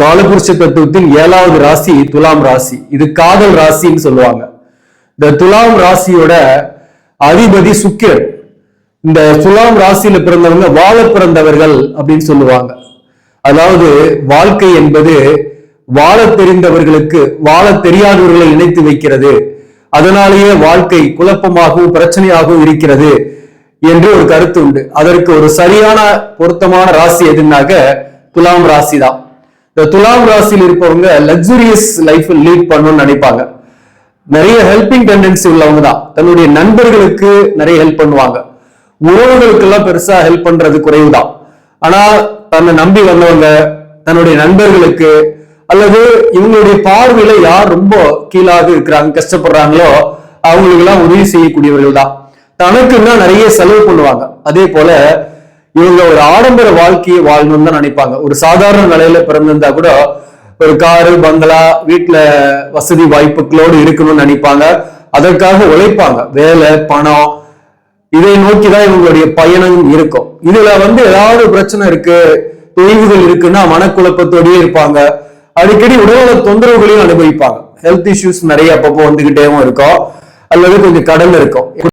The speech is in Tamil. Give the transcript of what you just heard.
காலபுருஷ தத்துவத்தின் ஏழாவது ராசி துலாம் ராசி. இது காதல் ராசின்னு சொல்லுவாங்க. இந்த துலாம் ராசியோட அதிபதி சுக்கிரன். இந்த துலாம் ராசியில பிறந்தவங்க வாழ பிறந்தவர்கள் அப்படின்னு சொல்லுவாங்க. அதாவது வாழ்க்கை என்பது வாழ தெரிந்தவர்களுக்கு வாழ தெரியாதவர்களை இணைத்து வைக்கிறது. அதனாலேயே வாழ்க்கை குழப்பமாகவும் பிரச்சனையாகவும் இருக்கிறது என்று ஒரு கருத்து உண்டு. அதற்கு ஒரு சரியான பொருத்தமான ராசி எதுனாக்க துலாம் ராசி தான் துலாம் ராசியில் இருப்பவங்க லக்ஸுரியஸ் லைஃப் லீட் பண்ணணும்னு நினைப்பாங்க. நிறைய ஹெல்பிங் டெண்டன்சி உள்ளவங்க தான். தன்னுடைய நண்பர்களுக்கு நிறைய ஹெல்ப் பண்ணுவாங்க. உறவுகளுக்கு எல்லாம் பெருசா ஹெல்ப் பண்றது குறைவுதான் ஆனா தன்னை நம்பி வந்தவங்க தன்னுடைய நண்பர்களுக்கு அல்லது இவங்களுடைய பார்வையில யார் ரொம்ப கீழாக இருக்கிறாங்க கஷ்டப்படுறாங்களோ அவங்களுக்கு எல்லாம் உதவி செய்யக்கூடியவர்கள் தான். தனக்குன்னா நிறைய செலவு பண்ணுவாங்க. அதே போல இவங்க ஒரு ஆடம்பர வாழ்க்கையை வாழணும்னு தான் நினைப்பாங்க. ஒரு சாதாரண நிலையில பிறந்திருந்தா கூட ஒரு காரு பங்களா வீட்டுல வசதி வாய்ப்புகளோடு இருக்கணும்னு நினைப்பாங்க. அதற்காக உழைப்பாங்க. வேலை பணம் இதை நோக்கி தான் இவங்களுடைய பயணம் இருக்கும். இதுல வந்து ஏதாவது பிரச்சனை இருக்கு தொய்வுகள் இருக்குன்னா மனக்குழப்பத்தோடயே இருப்பாங்க. அடிக்கடி உடல்நல தொந்தரவுகளையும் அனுபவிப்பாங்க. ஹெல்த் இஷ்யூஸ் நிறைய அப்பப்போ வந்துகிட்டேவும் இருக்கும். அல்லது கொஞ்சம் கடன் இருக்கும்.